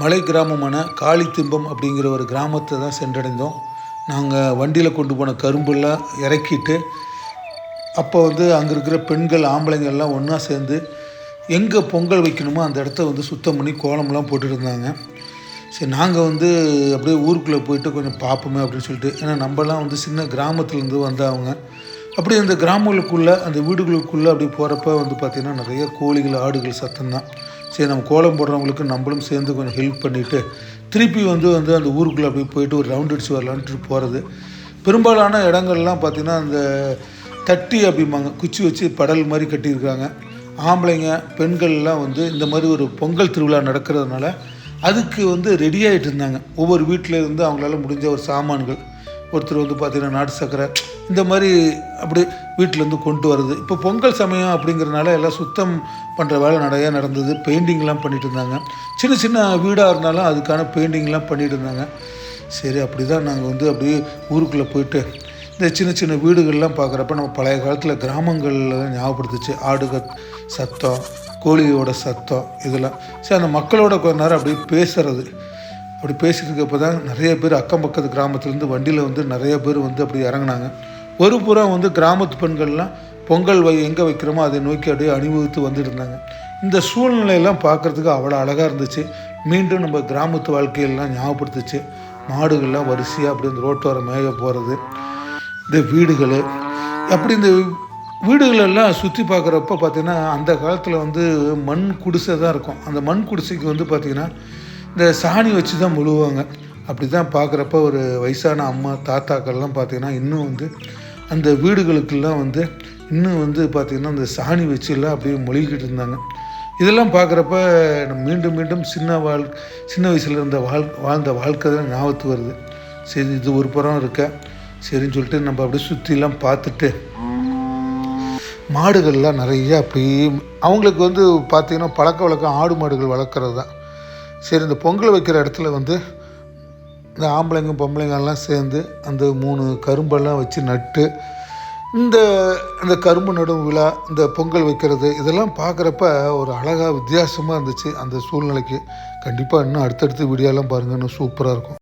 மலை கிராமமான காளித்திம்பம் அப்படிங்கிற ஒரு கிராமத்தை தான் சென்றடைந்தோம். நாங்கள் வண்டியில் கொண்டு போன கரும்பெல்லாம் இறக்கிட்டு அப்போ வந்து அங்கே இருக்கிற பெண்கள் ஆம்பளைங்கள்லாம் ஒன்றா சேர்ந்து எங்கே பொங்கல் வைக்கணுமோ அந்த இடத்த வந்து சுத்தம் பண்ணி கோலம்லாம் போட்டுருந்தாங்க இருந்தாங்க. சரி நாங்கள் வந்து அப்படியே ஊருக்குள்ளே போயிட்டு கொஞ்சம் பார்ப்போமே அப்படின்னு சொல்லிட்டு ஏன்னா நம்மலாம் வந்து சின்ன கிராமத்துலேருந்து வந்தவங்க அப்படி அந்த கிராமங்களுக்குள்ளே அந்த வீடுகளுக்குள்ளே அப்படி போகிறப்ப வந்து பார்த்திங்கன்னா நிறைய கோழிகள் ஆடுகள் சத்தம் தான் சரி நம்ம கோலம் போடுறவங்களுக்கு நம்மளும் சேர்ந்து கொஞ்சம் ஹெல்ப் பண்ணிவிட்டு திருப்பி வந்து வந்து அந்த ஊருக்குள்ளே போய் போயிட்டு ஒரு ரவுண்ட் அடிச்சு வரலான்ட்டு போகிறது பெரும்பாலான இடங்கள்லாம் பார்த்திங்கன்னா அந்த தட்டி அப்படிம்பாங்க குச்சி வச்சு படல் மாதிரி கட்டியிருக்காங்க ஆம்பளைங்க பெண்கள்லாம் வந்து இந்த மாதிரி ஒரு பொங்கல் திருவிழா நடக்கிறதுனால அதுக்கு வந்து ரெடி ஆகிட்டு இருந்தாங்க. ஒவ்வொரு வீட்டில் இருந்து அவங்களால முடிஞ்ச ஒரு சாமான்கள். ஒருத்தர் வந்து பார்த்திங்கன்னா நாட்டு சக்கரை இந்த மாதிரி அப்படி வீட்டிலேருந்து கொண்டு வருது இப்போ பொங்கல் சமயம் அப்படிங்கிறனால எல்லாம் சுத்தம் பண்ணுற வேலை நிறையா நடந்தது. பெயிண்டிங்லாம் பண்ணிட்டு இருந்தாங்க. சின்ன சின்ன வீடாக இருந்தாலும் அதுக்கான பெயிண்டிங்லாம் பண்ணிட்டு இருந்தாங்க. சரி அப்படி தான் நாங்கள் வந்து அப்படியே ஊருக்குள்ளே போயிட்டு இந்த சின்ன சின்ன வீடுகள்லாம் பார்க்குறப்ப நம்ம பழைய காலத்தில் கிராமங்களில் ஞாபகப்படுத்துச்சு. ஆடுக சத்தம் கோழியோட சத்தம் இதெல்லாம். சரி அந்த மக்களோட கொஞ்ச நேரம் அப்படியே பேசுறது. அப்படி பேசிட்டு இருக்கப்போ தான் நிறைய பேர் அக்கம் பக்கத்து கிராமத்துலேருந்து வண்டியில் வந்து நிறைய பேர் வந்து அப்படி இறங்குனாங்க. ஒரு புறம் வந்து கிராமத்து பெண்கள்லாம் பொங்கல் வை எங்கே வைக்கிறோமோ அதை நோக்கி அப்படியே அணிவகுத்து வந்துட்டு இருந்தாங்க இந்த சூழ்நிலையெல்லாம் பார்க்குறதுக்கு அவ்வளோ அழகாக இருந்துச்சு. மீண்டும் நம்ம கிராமத்து வாழ்க்கையெல்லாம் ஞாபகப்படுத்துச்சு. மாடுகள்லாம் வரிசையாக அப்படி இந்த ரோட்டோரம் மேய போகிறது இந்த வீடுகள். அப்படி இந்த வீடுகளெல்லாம் சுற்றி பார்க்குறப்ப பார்த்திங்கன்னா அந்த காலத்தில் வந்து மண் குடிசை தான் இருக்கும். அந்த மண் குடிசைக்கு வந்து பார்த்திங்கன்னா இந்த சாணி வச்சு தான் முழுவாங்க அப்படி தான் பார்க்குறப்ப ஒரு வயசான அம்மா தாத்தாக்கள்லாம் பார்த்திங்கன்னா இன்னும் வந்து அந்த வீடுகளுக்கெல்லாம் வந்து இன்னும் வந்து பார்த்திங்கன்னா அந்த சாணி வச்சுலாம் அப்படியே மொழிகிட்டு இருந்தாங்க. இதெல்லாம் பார்க்குறப்ப மீண்டும் மீண்டும் சின்ன வாழ் சின்ன வயசில் இருந்த வாழ் வாழ்ந்த வாழ்க்கை தான் ஞாபகத்து வருது. சரி இது ஒரு புறம் இருக்க? சரின்னு சொல்லிட்டு நம்ம அப்படியே சுற்றிலாம் பார்த்துட்டு மாடுகள்லாம் நிறைய அப்படியே அவங்களுக்கு வந்து பார்த்திங்கன்னா பழக்க வழக்கம் ஆடு மாடுகள் வளர்க்குறது தான் சரி இந்த பொங்கல் வைக்கிற இடத்துல வந்து இந்த ஆம்பளைங்க பொம்பளைங்கெல்லாம் சேர்ந்து அந்த மூணு கரும்பெல்லாம் வச்சு நட்டு இந்த இந்த கரும்பு நடும் விழா இந்த பொங்கல் வைக்கிறது இதெல்லாம் பார்க்குறப்ப ஒரு அழகாக வித்தியாசமாக இருந்துச்சு. அந்த சூழ்நிலைக்கு கண்டிப்பாக இன்னும் அடுத்தடுத்து வீடியோலாம் பாருங்கள் இன்னும் சூப்பராக இருக்கும்.